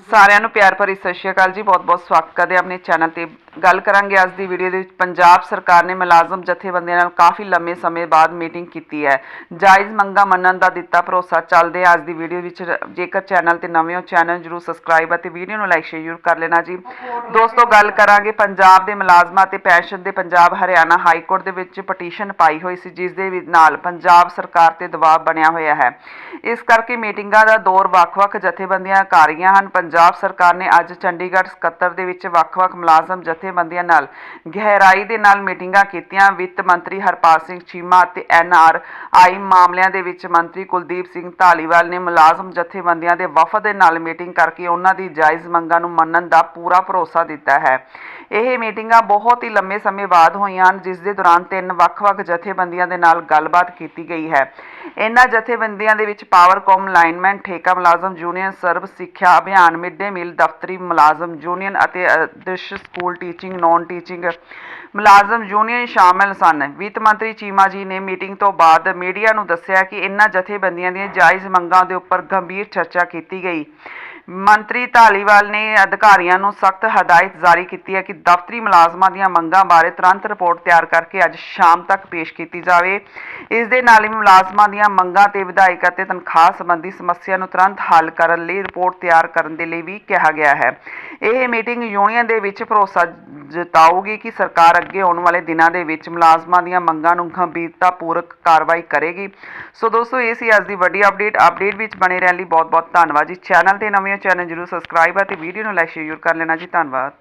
ਸਾਰਿਆਂ ਨੂੰ ਪਿਆਰ ਭਰੀ ਸਤਿ ਸ਼੍ਰੀ ਅਕਾਲ ਜੀ, ਬਹੁਤ-ਬਹੁਤ ਸਵਾਗਤ ਕਰਦੇ ਆਪਣੇ ਚੈਨਲ ਤੇ। ਗੱਲ ਕਰਾਂਗੇ ਅੱਜ ਦੀ ਵੀਡੀਓ ਦੇ ਵਿੱਚ, ਪੰਜਾਬ ਸਰਕਾਰ ਨੇ ਮੁਲਾਜ਼ਮ ਜਥੇਬੰਦੀਆਂ ਨਾਲ ਕਾਫੀ ਲੰਮੇ ਸਮੇਂ ਬਾਅਦ ਮੀਟਿੰਗ ਕੀਤੀ ਹੈ। ਜਾਇਜ਼ ਮੰਗਾਂ ਮੰਨਣ ਦਾ ਦਿੱਤਾ ਭਰੋਸਾ ਚੱਲਦੇ ਹਾਂ ਅੱਜ ਦੀ ਵੀਡੀਓ ਵਿੱਚ। ਜੇਕਰ ਚੈਨਲ ਤੇ ਨਵੇਂ ਹੋ, ਚੈਨਲ ਜਰੂਰ ਸਬਸਕ੍ਰਾਈਬ ਅਤੇ ਵੀਡੀਓ ਨੂੰ ਲਾਈਕ ਸ਼ੇਅਰ ਜ਼ਰੂਰ ਕਰ ਲੈਣਾ ਜੀ। ਦੋਸਤੋ, ਗੱਲ ਕਰਾਂਗੇ ਪੰਜਾਬ ਦੇ ਮੁਲਾਜ਼ਮਾਂ ਤੇ ਪੈਨਸ਼ਨ ਦੇ ਪੰਜਾਬ ਹਰਿਆਣਾ ਹਾਈ ਕੋਰਟ ਦੇ ਵਿੱਚ ਪਟੀਸ਼ਨ ਪਾਈ ਹੋਈ ਸੀ, ਜਿਸ ਦੇ ਨਾਲ ਪੰਜਾਬ ਸਰਕਾਰ ਤੇ ਦਬਾਅ ਬਣਿਆ ਹੋਇਆ ਹੈ। ਇਸ ਕਰਕੇ ਮੀਟਿੰਗਾਂ ਦਾ ਦੌਰ ਵੱਖ-ਵੱਖ ਜਥੇਬੰਦੀਆਂ ਕਰ ਰਹੀਆਂ ਹਨ ਪੰਜਾਬ ਸਰਕਾਰ ਨੇ ਅੱਜ ਚੰਡੀਗੜ੍ਹ ਸਕੱਤਰ ਦੇ ਵਿੱਚ ਵੱਖ-ਵੱਖ ਮੁਲਾਜ਼ਮ ਜਥੇਬੰਦੀਆਂ ਨਾਲ ਗਹਿਰਾਈ ਦੇ ਨਾਲ ਮੀਟਿੰਗਾਂ ਕੀਤੀਆਂ। ਵਿੱਤ ਮੰਤਰੀ ਹਰਪਾਲ ਸਿੰਘ ਚੀਮਾ ਅਤੇ ਐਨਆਰ ਆਈ ਮਾਮਲਿਆਂ ਦੇ ਵਿੱਚ ਮੰਤਰੀ ਕੁਲਦੀਪ ਸਿੰਘ ਧਾਲੀਵਾਲ ਨੇ ਮੁਲਾਜ਼ਮ ਜਥੇਬੰਦੀਆਂ ਦੇ ਵਫਦ ਦੇ ਨਾਲ ਮੀਟਿੰਗ ਕਰਕੇ ਉਹਨਾਂ ਦੀ ਜਾਇਜ਼ ਮੰਗਾਂ ਨੂੰ ਮੰਨਣ ਦਾ ਪੂਰਾ ਭਰੋਸਾ ਦਿੱਤਾ ਹੈ। ਇਹ ਮੀਟਿੰਗਾਂ ਬਹੁਤ ਹੀ ਲੰਮੇ ਸਮੇਂ ਬਾਅਦ ਹੋਈਆਂ ਹਨ, ਜਿਸ ਦੇ ਦੌਰਾਨ ਤਿੰਨ ਵੱਖ-ਵੱਖ ਜਥੇਬੰਦੀਆਂ ਦੇ ਨਾਲ ਗੱਲਬਾਤ ਕੀਤੀ ਗਈ ਹੈ। ਇਹਨਾਂ ਜਥੇਬੰਦੀਆਂ ਦੇ ਵਿੱਚ ਪਾਵਰਕੌਮ ਲਾਈਨਮੈਨ ਠੇਕਾ ਮੁਲਾਜ਼ਮ ਯੂਨੀਅਨ ਸਰਵ ਸਿੱਖਿਆ ਅਭਿਆਨ ਮਿਡ ਡੇ ਮੀਲ ਦਫ਼ਤਰੀ ਮੁਲਾਜ਼ਮ ਯੂਨੀਅਨ ਅਤੇ Adarsh school teaching non teaching ਮੁਲਾਜ਼ਮ ਯੂਨੀਅਨ ਸ਼ਾਮਲ ਸਨ। ਵਿੱਤ ਮੰਤਰੀ ਚੀਮਾ ਜੀ ਨੇ ਮੀਟਿੰਗ ਤੋਂ ਬਾਅਦ ਮੀਡੀਆ ਨੂੰ ਦੱਸਿਆ ਕਿ ਇਹਨਾਂ ਜਥੇਬੰਦੀਆਂ ਦੀਆਂ ਜਾਇਜ਼ ਮੰਗਾਂ ਦੇ ਉੱਪਰ ਗੰਭੀਰ ਚਰਚਾ ਕੀਤੀ ਗਈ। ਮੰਤਰੀ ਧਾਲੀਵਾਲ ਨੇ ਅਧਿਕਾਰੀਆਂ ਨੂੰ ਸਖਤ ਹਦਾਇਤ ਜਾਰੀ ਕੀਤੀ ਹੈ ਕਿ ਦਫ਼ਤਰੀ ਮੁਲਾਜ਼ਮਾਂ ਦੀਆਂ ਮੰਗਾਂ ਬਾਰੇ ਤੁਰੰਤ ਰਿਪੋਰਟ ਤਿਆਰ ਕਰਕੇ ਅੱਜ ਸ਼ਾਮ ਤੱਕ ਪੇਸ਼ ਕੀਤੀ ਜਾਵੇ। ਇਸ ਦੇ ਨਾਲ ਹੀ ਮੁਲਾਜ਼ਮਾਂ ਦੀਆਂ ਮੰਗਾਂ ਤੇ ਵਿਧਾਇਕ ਅਤੇ ਤਨਖਾਹ ਸੰਬੰਧੀ ਸਮੱਸਿਆ ਨੂੰ ਤੁਰੰਤ ਹੱਲ ਕਰਨ ਲਈ ਰਿਪੋਰਟ ਤਿਆਰ ਕਰਨ ਦੇ ਲਈ ਵੀ ਕਿਹਾ ਗਿਆ ਹੈ। ਇਹ ਮੀਟਿੰਗ ਯੂਨੀਅਨ ਦੇ ਵਿੱਚ ਭਰੋਸਾ ਜਤਾਊਗੀ ਕਿ ਸਰਕਾਰ ਅੱਗੇ ਆਉਣ ਵਾਲੇ ਦਿਨਾਂ ਦੇ ਵਿੱਚ ਮੁਲਾਜ਼ਮਾਂ ਦੀਆਂ ਮੰਗਾਂ ਨੂੰ ਗੰਭੀਰਤਾਪੂਰਵਕ ਕਾਰਵਾਈ ਕਰੇਗੀ। ਸੋ ਦੋਸਤੋ, ਇਹ ਸੀ ਅੱਜ ਦੀ ਵੱਡੀ ਅਪਡੇਟ। ਅਪਡੇਟ ਵਿੱਚ ਬਣੇ ਰਹਿਣ ਲਈ ਬਹੁਤ ਬਹੁਤ ਧੰਨਵਾਦ ਜੀ। ਚੈਨਲ ਤੇ ਨਵੇਂ ਚੈਨਲ ਜਰੂਰ ਸਬਸਕ੍ਰਾਈਬ ਅਤੇ ਵੀਡੀਓ ਨੂੰ ਲਾਈਕ ਸ਼ੇਅਰ ਕਰ ਲੈਣਾ ਜੀ। ਧੰਨਵਾਦ।